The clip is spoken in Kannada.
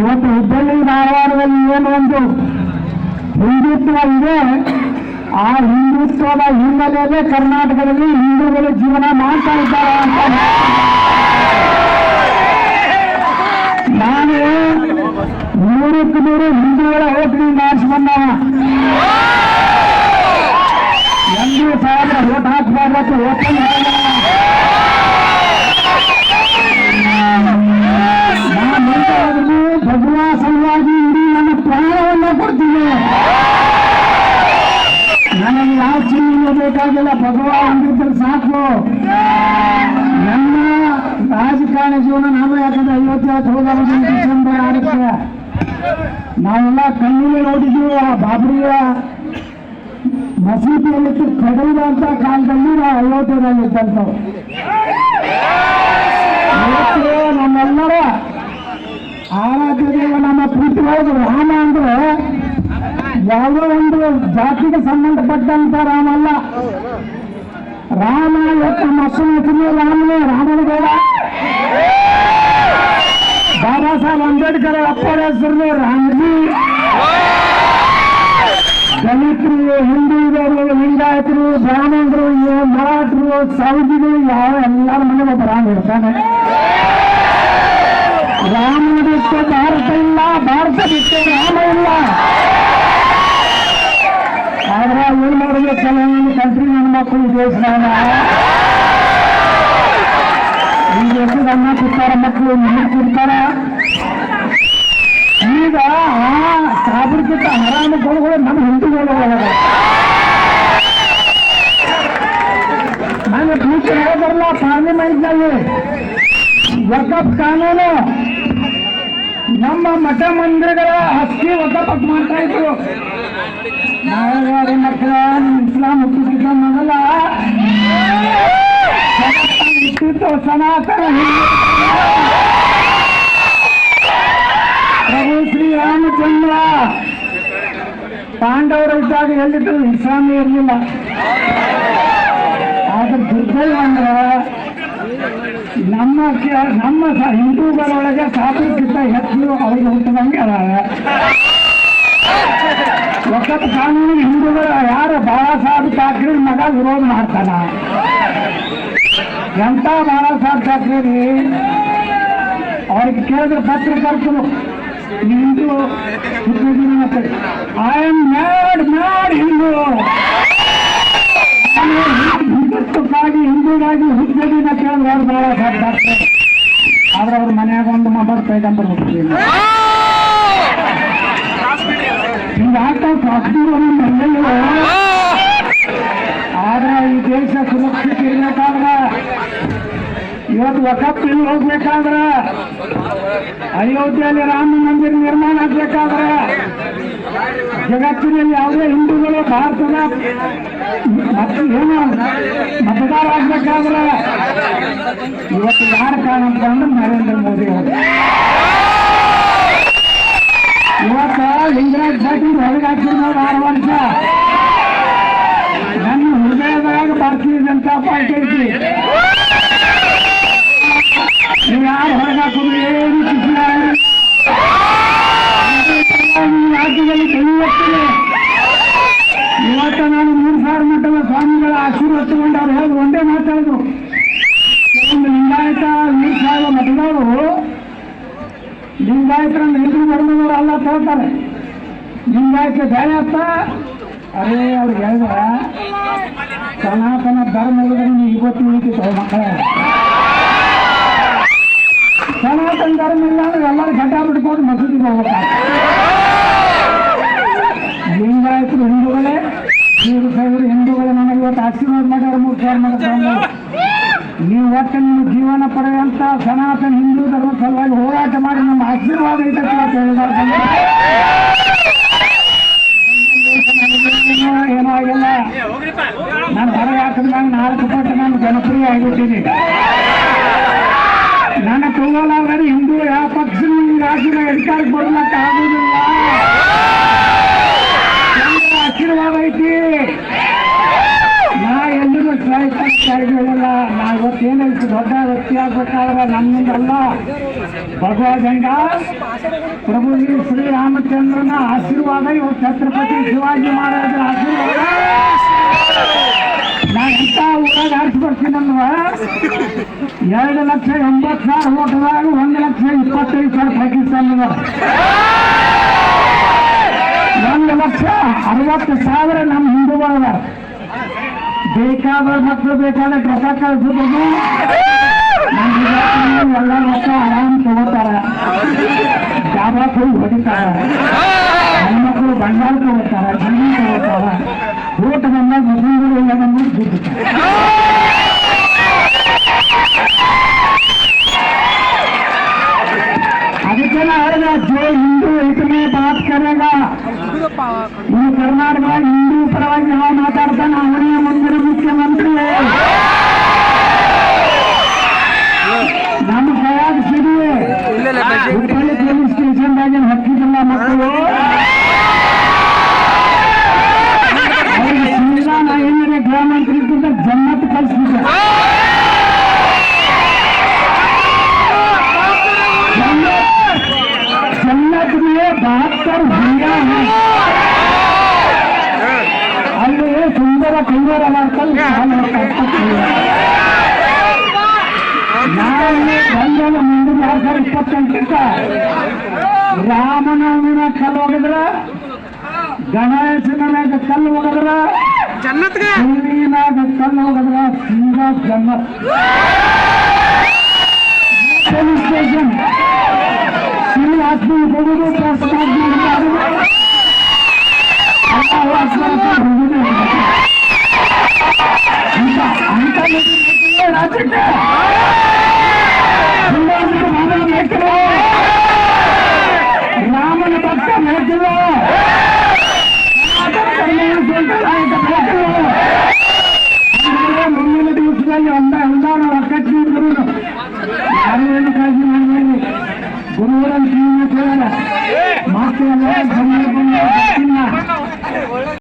ಇವತ್ತು ಹುಬ್ಬಳ್ಳಿ ಧಾರವಾಡದಲ್ಲಿ ಏನು ಒಂದು ಹಿಂದುತ್ವ ಇದೆ, ಆ ಹಿಂದುತ್ವದ ಹಿನ್ನೆಲೆಯಲ್ಲೇ ಕರ್ನಾಟಕದಲ್ಲಿ ಹಿಂದೂಗಳು ಜೀವನ ಮಾಡ್ತಾ ಇದ್ದಾರೆ ಅಂತ ನಾನು ನೂರಕ್ಕೆ ನೂರು ಹಿಂದೂಗಳ ಓಟ್ನಿಂದ ನಾವೆಲ್ಲ ಕಣ್ಣಿಗೆ ನೋಡಿದ್ದೀವಿ ಆ ಬಾಬ್ರಿಯ ಮಸೀದಿಯಲ್ಲಿ ಕಡಿದಂತ ಕಾಲದಲ್ಲಿ ನಾವು ಅಯೋಧ್ಯೆಯಲ್ಲಿ ಇದ್ದಂಥವು ನಮ್ಮೆಲ್ಲರ ಆರಾಧ್ಯ ದೇವ ನಮ್ಮ ಪ್ರೀತಿ ಹೌದು ರಾಮ ಅಂದ್ರೆ ಯಾವುದೋ ಒಂದು ಜಾತಿಗೆ ಸಂಬಂಧಪಟ್ಟಂತ ರಾಮ ಅಲ್ಲ ರಾಮ, ಇವತ್ತು ನಮ್ಮ ಅಪ್ಪನ ರಾಮನೇ, ರಾಮನ ಬೇಡ. ಅಂಬೇಡ್ಕರ್ ಅಪ್ಪರ ಹೆಸರು ರಾಮಜಿ ದಲಿತರು ಹಿಂದೂಗಳು ಲಿಂಗಾಯತರು, ಬ್ರಾಹ್ಮಣರು, ಮರಾಠರು, ಸೌದಿಗಳು, ಯಾವ ಎಲ್ಲರ ಮನೆಗೆ ರಾಮ ಇರ್ತಾನೆ. ರಾಮ ಬಿಟ್ಟು ಭಾರತ ಇಲ್ಲ, ಭಾರತ ಬಿಟ್ಟು ರಾಮ ಇಲ್ಲ. ಆದ್ರೆ ಏನ್ ಮಾಡಿದ್ರೆ? ಕೆಲವೊಂದು ಕಂಟ್ರಿ ನನ್ನ ಮಕ್ಕಳು ದೇಶದಾಗ. ಈ ದೇಶದ ಅನ್ನ ಕೂತಾರ, ಮಕ್ಕಳು ಈಗ ಆ ಸಾಬರ್ಕಿಂತ ಹರಾಮ ಕೊಡುಗಳು ನಮ್ಮ ಹಿಂದೂಗಳು ಒಳಗ ನಾನು ಟೀಚರ್ ಹೋದ್ರಲ್ಲ ಪಾರ್ಲಿಮೆಂಟ್ನಲ್ಲಿ ವಕಫ್ ಕಾನೂನು ನಮ್ಮ ಮಠ ಮಂದಿರಗಳ ಹಸ್ತಿ ವಕಫ್ ಮಾಡ್ತಾ ಇದ್ರು ನಾಳೆ ಮಕ್ಕಳ ಇಸ್ಲಾಂ ಹುಟ್ಟಿದ ಮೊದಲ ಹುಟ್ಟಿದ್ದು ಸನಾತನ ಹಿಂದೂ ಪಾಂಡವರು ಇದ್ದಾಗ ಎಲ್ಲಿದ್ರು ಇಸ್ಲಾಮಿ ಇರಲಿಲ್ಲ. ಆದ್ರೆ ದುರ್ಬಲ ಅಂದ್ರೆ ನಮ್ಮ ನಮ್ಮ ಹಿಂದೂಗಳೊಳಗೆ ಸಾಧುಕ್ಕಿಂತ ಹೆಚ್ಚು ಅವರಿಗೆ ಹುಟ್ಟಿದಂಗೆ ಒಕ್ಕತ್ತು ಕಾನೂನು ಹಿಂದೂಗಳು ಯಾರು ಬಾಳಾ ಸಾಹೇಬ್ ಠಾಕ್ರೆ ಮಗ ವಿರೋಧ ಮಾಡ್ತಾನ? ಎಂತ ಬಾಳಾ ಸಾಹೇಬ್ ಠಾಕ್ರೆ ಅವ್ರಿಗೆ ಕೇಳಿದ್ರೆ ಪತ್ರಕರ್ತರು Hindu I am mad mad Hindu ಹಿಂದುತ್ವಕ್ಕಾಗಿ ಹಿಂದೂಗಾಗಿ ಹುದ್ದೆಗಿನ ಕೇಳಿದ್ರೆ ಅವ್ರು ಸಾಹೇಬ್ ಠಾಕ್ರೆ ಆದ್ರೆ ಅವ್ರ ಮನ್ಯಾಗ ಒಂದು ಮೊಬೈಲ್ ಪೈಗಂಬರ್ ಹುಟ್ಟಿಲ್ಲ ಹಿಂಗಾಗ್ತಾವ ಆದ್ರೆ ಈ ದೇಶ ಸುರಕ್ಷಿತ ಇರ್ಬೇಕಾದ್ರೆ, ಇವತ್ತು ಬಿಲ್ ಹೋಗ್ಬೇಕಾದ್ರೆ ಅಯೋಧ್ಯೆಯಲ್ಲಿ ರಾಮ ಮಂದಿರ ನಿರ್ಮಾಣ ಆಗ್ಬೇಕಾದ್ರೆ ಜಗತ್ತಿನಲ್ಲಿ ಯಾವುದೇ ಹಿಂದೂಗಳು ಭಾರತದ ಏನು ಮತದಾರ ಆಗ್ಬೇಕಾದ್ರೆ ಇವತ್ತು ಯಾರ ಕಾರಣ ಅಂತಂದ್ರೆ ನರೇಂದ್ರ ಮೋದಿ ಅವರು. ಇವತ್ತು ಲಿಂಗರಾಜ್ ಪಾಟೀಲ್ ಹೊರಗೆ ಹಾಕಿದ್ರು ಆರು ವರ್ಷ. ಒಂದೇ ಕೆಲವೊಂದು ಲಿಂಗಾಯತ ಮೂರು ಸಾವಿರ ಮಠದವರು ಲಿಂಗಾಯತರನ್ನ ಹಿಂದೂ ಧರ್ಮದವರು ಅಲ್ಲ ತಗೋತಾರೆ ಲಿಂಗಾಯತ ಬೇರೆ ಅಂತ ಅರೇ ಅವ್ರು ಹೇಳಿದ್ರ, ಸನಾತನ ಧರ್ಮ ಇಲ್ಲದ್ರೆ ನೀವು ಇವತ್ತು ಉಳಿತಿತ್ತು ಮಕ್ಕಳ. ಸನಾತನ ಧರ್ಮ ಇಲ್ಲ ಅಂದ್ರೆ ಎಲ್ಲರೂ ಗಡ್ಡ ಬಿಟ್ಕೊಂಡು ಮಸೂದಿಗೆ ಹೋಗ್ತಾರೆ ಲಿಂಗಾಯತರು ಹಿಂದೂಗಳೇ ವೀರ ಶೈವರು ಹಿಂದೂಗಳು ನನಗೆ ಇವತ್ತು ಆಶೀರ್ವಾದ ಮಾಡ್ತಾರೆ ನೀವು ಒಟ್ಟು ನಿಮ್ಮ ಜೀವನ ಪಡೆಯುವಂತ ಸನಾತನ ಹಿಂದೂ ಧರ್ಮ ಸಲುವಾಗಿ ಹೋರಾಟ ಮಾಡಿ ನಮ್ಮ ಆಶೀರ್ವಾದ ಇದೆ ಅಂತ ಏನಾಗಿಲ್ಲ ನಾನು ಹೊರಗೆ ಹಾಕಿದ್ಮೇಲೆ ನಾಲ್ಕು ಪಟ್ಟು ನಾನು ಜನಪ್ರಿಯ ಆಗಿಬಿಟ್ಟಿದ್ದೀನಿ. ನನ್ನ ತಗೊಳ್ಳಾದ್ರೆ ಹಿಂದೂ ಯಾವ ಪಕ್ಷ ನಿಮ್ಗೆ ರಾಜ್ಯದ ಅಧಿಕಾರಕ್ಕೆ ಬರ್ಲಕ್ಕ ಆಗುದಿಲ್ಲ. ಭಗವದಂಗ ಪ್ರಭು ಶ್ರೀ ರಾಮಚಂದ್ರನ ಆಶೀರ್ವಾದ ಇವು ಛತ್ರಪತಿ ಶಿವಾಜಿ ಮಹಾರಾಜರ ಆಶೀರ್ವಾದ. ನಾನು ಎಂತ ಊರಾಗ ಆರಿಸ್ಬರ್ತೀನಿ ಎರಡು ಲಕ್ಷ ಎಂಬತ್ತು ಸಾವಿರ ಓಟದಾಗ ಒಂದು ಲಕ್ಷ ಇಪ್ಪತ್ತೈದು ಸಾವಿರ ಪಾಕಿಸ್ತಾನದ ಒಂದು ಲಕ್ಷ ಅರವತ್ತು ಸಾವಿರ ನಮ್ಮ ಹಿಂದೂಗಳದ ಬೇಕಾದ ಮಕ್ಕಳು ಬೇಕಾದ ರೊಕ್ಕ ಕಳಿಸಬಹುದು ಎಲ್ಲ ಮಕ್ಕಳು ಆರಾಮ್ time. ಅಲ್ಲಿಯೇ ಸುಂದರ ಕೈವಾರ ಮಾಡ್ಕೊಂಡು ನಾನು ಬಂದನ ಮುಂದಿನ ಎರಡ್ ಸಾವಿರದ ರಾಮನವಮಿನ ಕಲ್ಲು ಹೋಗಿದ್ರ? ಗಣೇಶನ ಮ್ಯಾಗ ಕಲ್ಲು ಹೋಗದ್ರ? ಸೂರ್ಯನಾಗ ಕಲ್ಲು ಹೋಗದ್ರ? ಸಿಂಗ ಜನ್ನತ್ ಸ್ಟೇಷನ್ Yeah.